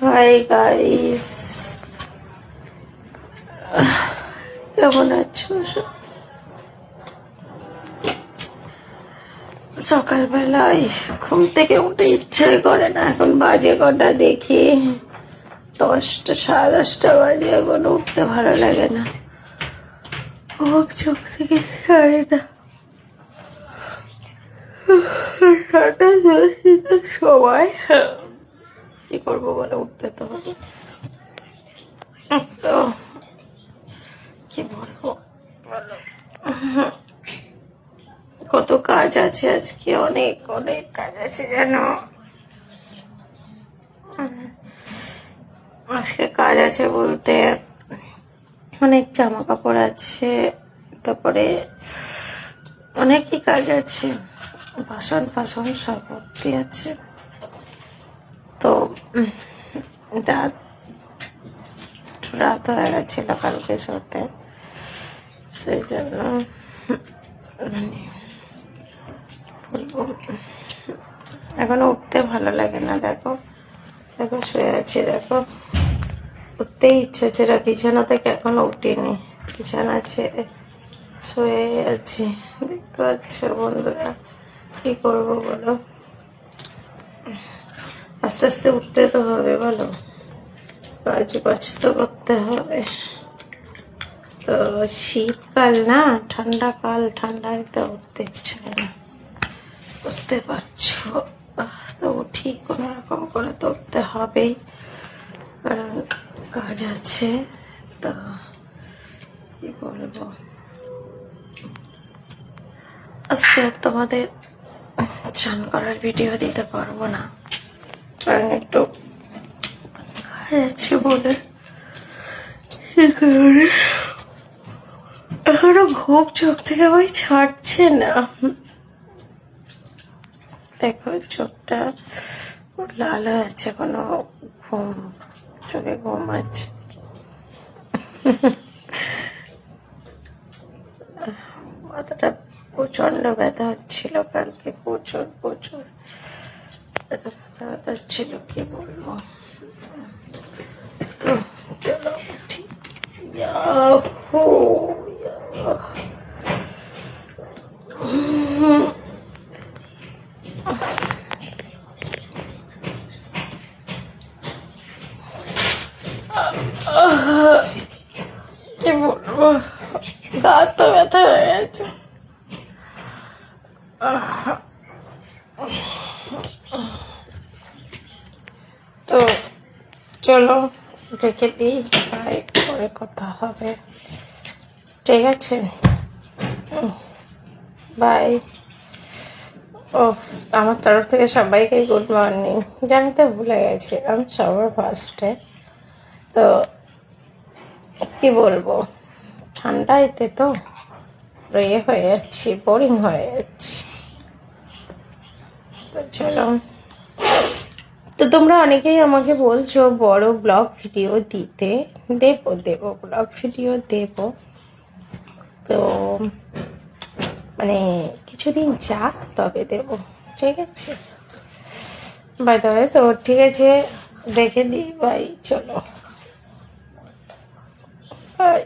Hi guys কেমন আছো? সকালবেলায় ঘুম থেকে উঠে ইচ্ছে করে না। এখন বাজে কটা দেখি। দশটা, সাড়ে দশটা বাজে। এখন উঠতে ভালো লাগে না। হোক চোখ থেকে সাড়ে না। সময় কি করব বলে উঠতে তো হবে। কি বলব? কত কাজ আছে আজকে, অনেক অনেক কাজ আছে জানো। আজকে কাজ আছে বলতে অনেক জামা কাপড় আছে, তারপরে অনেকই কাজ আছে। বাসন ফাসন সব আছে। তো উম, রাত হয়ে গেছিল কালকে শোতে সেই জন্য মানে এখনও উঠতে ভালো লাগে না দেখো। দেখো শুয়ে আছি দেখো। উঠতেই ইচ্ছে ছিল বিছানা থেকে এখনও উঠিনি। বিছানা ছেড়ে শুয়ে আছি। দেখতে পাচ্ছ বন্ধুরা কি করব বলো? আস্তে আস্তে উঠতে তো হবে, বলো? কাজ বাজ তো করতে হবে। তো শীতকাল না ঠান্ডা কাল ঠান্ডায় তো উঠতে ইচ্ছে না। বুঝতে পারছ? তো ঠিক কোনো রকম করে তো উঠতে হবেই। কারণ কাজ আছে, তো কি বলব? আজকে তোমাদের চান করার ভিডিও দিতে পারব না। কারণ একটু আছে বলে। এখনও ঘুম চোখ থেকে ওই ছাড়ছে না। দেখো, চোখটা লাল হয়ে আছে কোনো ঘুম, চোখে ঘুম আছে। মাথাটা প্রচণ্ড ব্যথা হচ্ছিল কালকে, প্রচুর প্রচুর। এত ব্যথা ব্যথা হচ্ছিল কি বলব তো চলো উঠি ইয়াহু, ইয়াহ। কি বলব গা তো ব্যথা হয়ে গেছে তো চলো, রেখে দিই বাই পরে কথা হবে। ঠিক আছে? বাই ও, আমার তরফ থেকে সবাইকে গুড মর্নিং জানতে ভুলে গেছি, আমি সবার ফার্স্টে তো, কি বলব? ঠান্ডাইতে তো ইয়ে হয়ে যাচ্ছি বোরিং হয়ে যাচ্ছি। চলো তো তোমরা অনেকেই আমাকে বলছো, বড় ব্লগ ভিডিও দিতে, দেবো দেবো ব্লগ ভিডিও দেবো। তো মানে কিছুদিন যাক, তবে দেবো, ঠিক আছে? বাই তবে তো ঠিক আছে রেখে দিই বাই চলো। বাই